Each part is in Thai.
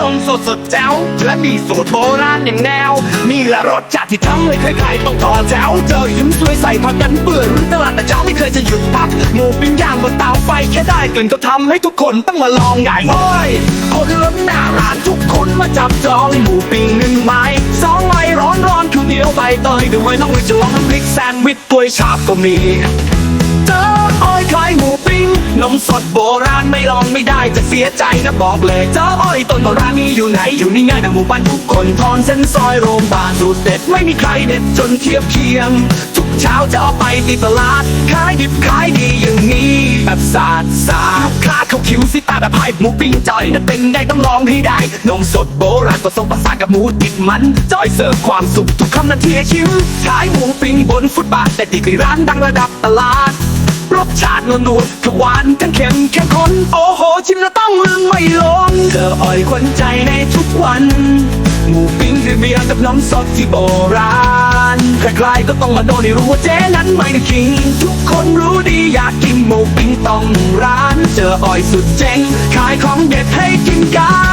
นมสดสดแจ๋วและมีสูตรโบราณอย่างแนว นี่แหละรสชาติที่ทำให้ใครๆต้องต่อแถวเจอยิ้มสวยใส่ผักกันเปื้อนตลาดแต่เจ้าไม่เคยจะหยุดพักหมูปิ้งย่างบนเตาไฟแค่ได้กลิ่นก็ทำให้ทุกคนต้องมาลองใหญ่โอ้ยคนล้นหน้าร้านทุกคนมาจับจองหมูปิ้งหนึ่งไม้สองไม้ร้อนร้อนๆคือเหนียวใบเตยด้วยน้องไปจองน้ำพริกแซนด์วิชตัวยฉาบก็มีเจออ้อยขายหมู นมสดโบราณไม่ลองไม่ได้จะเสียใจนะบอกเลยเจออ้อยต้นโบราณมีอยู่ไหน อยู่นี่ไงนะหมู่บ้านทุกคนทอนเส้นซอยโรงพยาบาลสูตรเด็ดไม่มีใครเด็ดจนเทียบเคียง ทุกเช้าจะเอาไปตีตลาดขายดิบขายดีอย่างนี้แบบสาดสาดคลาดเขาคิวสิตาแบบไผ่หมูปิ้งจ่อยนั่นเป็นไงต้องลองให้ได้นมสดโบราณผสมผสานกับหมูติดมันจอยเสิร์ฟความสุขทุกคำนาทีให้ชิมขายหมูปิ้งบนฟุตบาทแต่ดีกว่าร้านดังระดับตลาด รสชาตินวลนวลๆหวานทั้งเค็มเข้มข้นโอ้โห ชิมแล้วต้องลืมไม่ลงเธออ่อยควันใจในทุกวัน หมูปิ้งด้วยเบียร์กับน้ำสดที่โบราณใครๆก็ต้องมาโดนให้รู้ว่าเจ๊นั้นไม่ได้คิงทุกคนรู้ดีอยากกินหมูปิ้งต้องร้าน เจออ่อยสุดเจ๋งขายของเด็ดให้กินกัน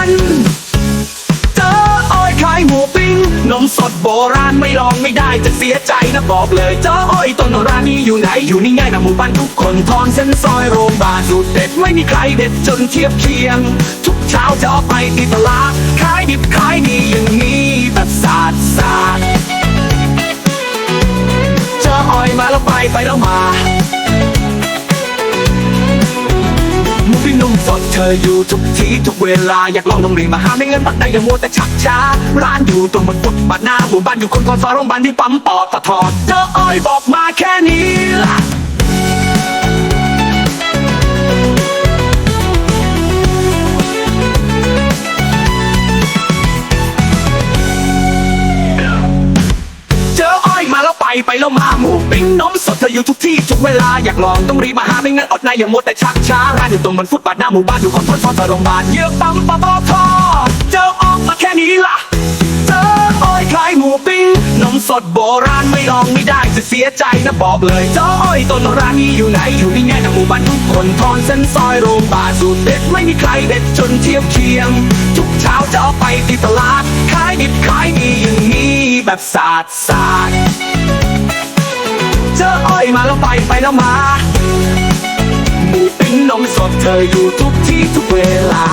ดโบราณไม่ลองไม่ได้จะเสียใจนะบอกเลยเจออ้อยต้นร้านนี้อยู่ไหนอยู่นี่ไงนะหมู่บ้านทุกคนทอนเส้นซอยโรงพยาบาลสูตรเด็ดไม่มีใครเด็ดจนเทียบเคียง ทุกเช้าจะออกไปที่ตลาดขายดิบขายดีอย่างนี้แบบสาดสาดเจออ้อยมาแล้วไปไปแล้วมา พี่นุ่มสดเธออยู่ทุกทีทุกเวลาอยากลองน้องรีมาหาไม่เงินปักใดอย่ามัวแต่ชักช้า ร้านอยู่ตรงบนกุดบาทหน้าหมู่บ้านอยู่คนคอนซอยโรงพยาบาลที่ปั๊มปอตทเจออ้อยบอกมาแค่นี้ล่ะ ไปไปแล้วมาหมูปิ้งนมสดเธออยู่ทุกที่ทุกเวลาอยากลองต้องรีบมาหาไม่งั้นอดในอย่ามัวแต่ชักช้าร้านอยู่ตรงบนฟุตบาทหน้าหมู่บ้านอยู่ของคนซอยโรงพยาบาลเยือกปั๊มปตทเจอออกมาแค่นี้ล่ะเจออ้อยขายหมูปิ้งนมสดโบราณไม่ลองไม่ได้จะเสียใจนะบอกเลยเจออ้อยต้นร้านนี้อยู่ไหนอยู่นี่ไงนะหมู่บ้านทุกคนทอนเส้นซอยโรงพยาบาลสูตรเด็ดไม่มีใครเด็ดจนเทียบเคียง ทุกเช้าจะเอาไปที่ตลาดขายดิบขายดีอย่างนี้แบบสาดสาด มาแล้วไปไปแล้วมา หมูปิ้งนมสดเธออยู่ทุกที่ทุกเวลา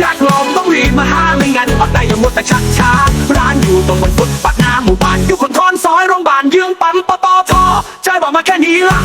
จากลองต้องรีบมาหาไม่งั้นอดได้ยังหมดแต่ชักช้าร้านอยู่ตรงบนฟุตปาดหน้าหมู่บ้านอยู่คนทอนซอยโรงพยาบาลเยื้องปั๊มปตทใจบอกมาแค่นี้ละ